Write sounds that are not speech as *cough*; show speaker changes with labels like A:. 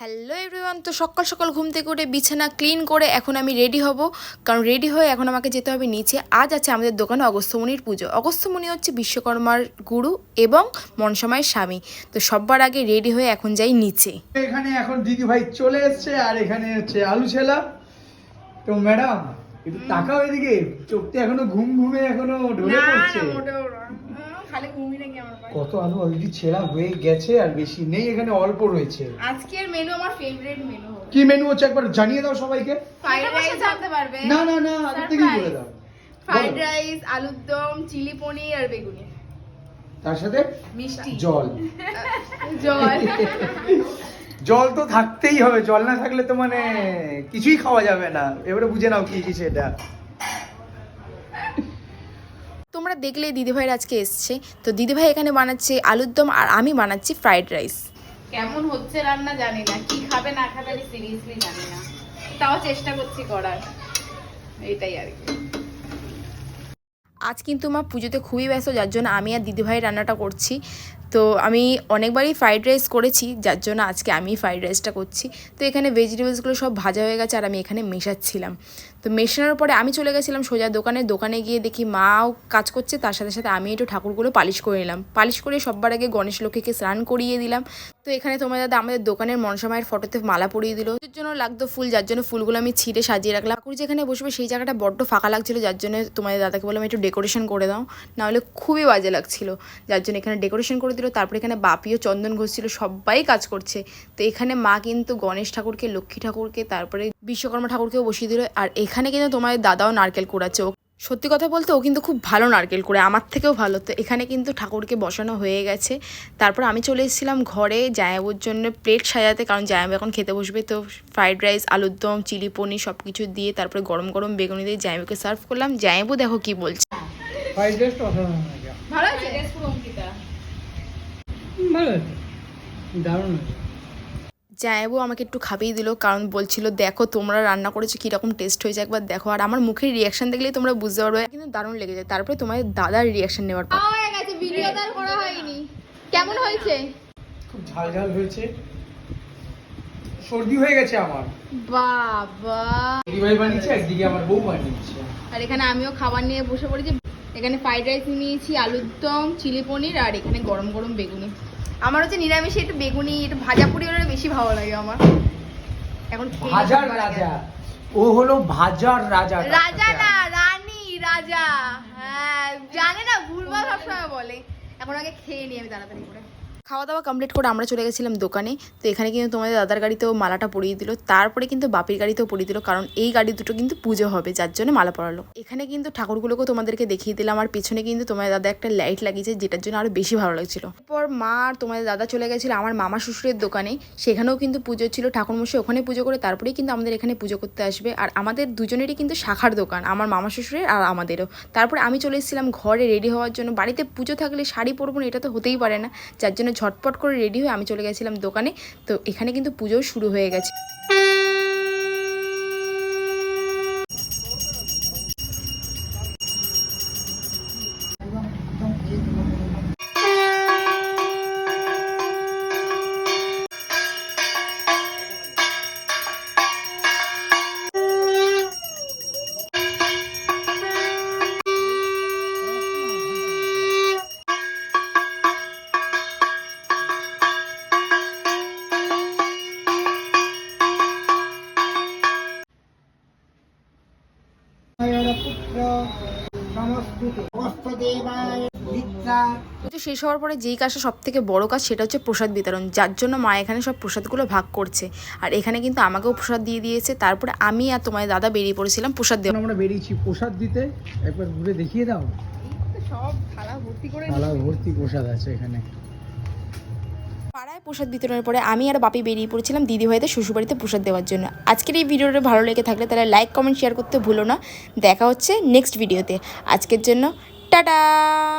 A: Hello everyone তো সকাল সকাল ঘুম থেকে উঠে বিছানা ক্লিন করে এখন আমি রেডি হব। কারণ রেডি হয়ে এখন আমাকে যেতে হবে নিচে। আজ আছে আমাদের দোকানে অগস্ত্যমণির পুজো। অগস্ত্যমণি হচ্ছে বিশ্বকর্মার গুরু এবং মনসামায়ের স্বামী। তো সবার আগে রেডি হয়ে এখন যাই নিচে।
B: এখানে এখন দিদি ভাই চলে এসছে আর এখানে হচ্ছে আলু ছেলা তো ম্যাডাম একটু তাকাও এদিকে। চোখতে এখনও ঘুম ঘুমে এখনও ঢলে পড়ছে।
A: খালি আমার
B: কত আলু অলরেডি ছেলা হয়ে গেছে আর বেশি নেই এখানে অল্প রয়েছে।
A: আজকের মেনু আমার ফেভারিট মেনু
B: কি মেনু হচ্ছে একবার জানিয়ে দাও সবাইকে?
A: ফ্রাইড রাইস জানতে পারবে।
B: না না না আগে থেকেই বলে দাও।
A: ফ্রাইড রাইস আলুর দম চিলি পনির আর বেগুনি।
B: তার সাথে?
A: মিষ্টি।
B: জল। *laughs*
A: জল।
B: জল তো থাকতেই হবে জল না থাকলে তো মানে কিছুই খাওয়া যাবে না। এবারে বুঝে নাও কি কি সেটা।
A: তোমরা দেখলে দিদিভাইয়ের আজকে এসছে। তো দিদিভাই এখানে বানাচ্ছে আলুর দম আর আমি বানাচ্ছি ফ্রাইড রাইস।
C: কেমন হচ্ছে রান্না জানি না কি খাবে না খাবে আমি সিরিয়াসলি জানি না। তাও চেষ্টা করছি করার এটাই আর কি।
A: আজ কিন্তু মা পুজোতে খুবই ব্যস্ত যার জন্য আমি আর দিদিভাই রান্নাটা করছি। তো আমি অনেকবারই ফ্রাইড রাইস করেছি, যার জন্য আজকে আমি ফ্রাইড রাইসটা করছি। তো এখানে ভেজিটেবলসগুলো সব ভাজা হয়ে গেছে আর আমি এখানে মেশাচ্ছিলাম। তো মেশানোর পরে আমি চলে গেছিলাম সোজা দোকানে দোকানে গিয়ে দেখি মাও কাজ করছে, তার সাথে সাথে আমি একটু ঠাকুরগুলো পালিশ করে নিলাম। পালিশ করে সবার আগে গণেশ লক্ষ্মীকে স্নান করিয়ে দিলাম। তো এখানে তোমার দাদা আমাদের দোকানের মনসা মায়ের ফটোতে মালা পরিয়ে দিল। এর জন্য লাগতো ফুল, যার জন্য ফুলগুলো আমি ছিঁড়ে সাজিয়ে রাখলাম। ঠাকুর যেখানে বসবে সেই জায়গাটা বড্ড ফাঁকা লাগছিল, যার জন্য তোমাদের দাদাকে বললাম একটু ডেকোরেশন করে দাও। নাহলে খুবই বাজে লাগছিল, যার জন্য এখানে ডেকোরেশন করে দিল তারপরে এখানে বাপিও চন্দন ঘোষ ছিল সবাই কাজ করছে। তো এখানে মা কিন্তু গণেশ ঠাকুরকে লক্ষ্মী ঠাকুরকে তারপরে বিশ্বকর্মা ঠাকুরকেও বসিয়ে দিল। আর এখানে কিন্তু তোমাদের দাদাও নারকেল কুড়াচ্ছে। ও সত্যি কথা বলতে ও কিন্তু খুব ভালো নারকেল করে আমার থেকেও ভালো। তো এখানে কিন্তু ঠাকুরকে বসানো হয়ে গেছে। তারপর আমি চলে এসেছিলাম ঘরে জায়াবুর জন্য প্লেট সাজাতে কারণ জায়াবু এখন খেতে বসবে। তো ফ্রাইড রাইস আলুর দম চিলি পনির সব কিছু দিয়ে তারপরে গরম গরম বেগুনি দিয়ে জায়াবুকে সার্ভ করলাম। জায়াবু দেখো কি বলছে।
C: ভালো আছে?
B: ভালো আছে। দারুণ আছে।
A: জায়াবু আমাকে একটু খাইয়ে দিল কারণ বলছিল দেখো তোমরা রান্না করেছ কীরকম টেস্ট হয়েছে একবার দেখো। আর আমার মুখের রিয়াকশন দেখলেই তোমরা বুঝতে পারবে কিন্তু দারুণ লেগে যায়। তারপরে তোমাদের দাদার রিয়াকশন নেওয়ার পর।
C: হয়ে গেছে ভিডিও তার করা হয়নি। কেমন হয়েছে?
B: খুব ঝাল ঝাল হয়েছে। সর্দি হয়ে গেছে আমার।
C: বাবা।
B: দিদি ভাই বানিয়েছে একদিকে আমার বউ বানিয়েছে।
C: আর এখানে আমিও খাবার নিয়ে বসে পড়েছি। এখানে ফ্রাইড রাইস নিয়েছি আলুর দম চিলি পনির আর এখানে গরম গরম বেগুনি।
A: আমার হচ্ছে নিরামিষে একটু বেগুনি একটু ভাজা পুরি হলে বেশি ভালো লাগে আমার। এখন
B: ভাজার রাজা। ও হলো ভাজার রাজা
A: রাজা না রানী রাজা। হ্যাঁ জানে না ভুলভাল সবসময় বলে। এখন আগে খেয়ে নিই আমি তাড়াতাড়ি করে। খাওয়া দাওয়া কমপ্লিট করে আমরা চলে গেছিলাম দোকানে। তো এখানে কিন্তু তোমাদের দাদার গাড়িতেও মালাটা পরিয়ে দিল। তারপরে কিন্তু বাপির গাড়িতেও পরিয়ে দিল, কারণ এই গাড়ি দুটো কিন্তু পুজো হবে, যার জন্য মালা পরালো। এখানে কিন্তু ঠাকুরগুলোকেও তোমাদেরকে দেখিয়ে দিলাম, আর পিছনে কিন্তু তোমাদের দাদা একটা লাইট লাগিয়েছে, যেটার জন্য আরও বেশি ভালো লাগছিল। এরপর মা আর তোমাদের দাদা চলে গেছিল আমার মামা শ্বশুরের দোকানে। সেখানেও কিন্তু পুজো ছিল, ঠাকুরমশাই ওখানে পুজো করে তারপরেই কিন্তু আমাদের এখানে পুজো করতে আসবে। আর আমাদের দুজনেরই কিন্তু শাখার দোকান, আমার মামা শ্বশুরের আর আমাদেরও। তারপরে আমি চলে এসেছিলাম ঘরে রেডি হওয়ার জন্য। বাড়িতে পুজো থাকলে শাড়ি পরবো না, এটা তো হতেই পারে না। যার জন্য ঝটপট করে রেডি হয়ে আমি চলে গেছিলাম দোকানে। তো এখানে কিন্তু পুজোও শুরু হয়ে গেছে। পুজো শেষ হওয়ার পরে যেই কাজটা সব থেকে বড় কাজ সেটা হচ্ছে প্রসাদ বিতরণ যার জন্য মা এখানে সব প্রসাদগুলো ভাগ করছে। আর এখানে কিন্তু আমাকেও প্রসাদ দিয়ে দিয়েছে তারপরে আমি আর তোমার দাদা বেরিয়ে পড়েছিলাম প্রসাদ দেওয়া
B: আমরা বেরিয়েছি প্রসাদ দিতে একবার ঘুরে দেখিয়ে দাও।
C: সব থালা ভর্তি করে
B: থালা ভর্তি প্রসাদ আছে এখানে।
A: পাড়ায় প্রসাদ বিতরণের পরে আমি আর বাপি বেরিয়ে পড়েছিলাম দিদি ভাইতে শ্বশুরবাড়িতে প্রসাদ দেওয়ার জন্য। আজকের এই ভিডিওটা ভালো লেগে থাকলে তাহলে লাইক কমেন্ট শেয়ার করতে ভুলো না। দেখা হচ্ছে নেক্সট ভিডিওতে আজকের জন্য টাটা!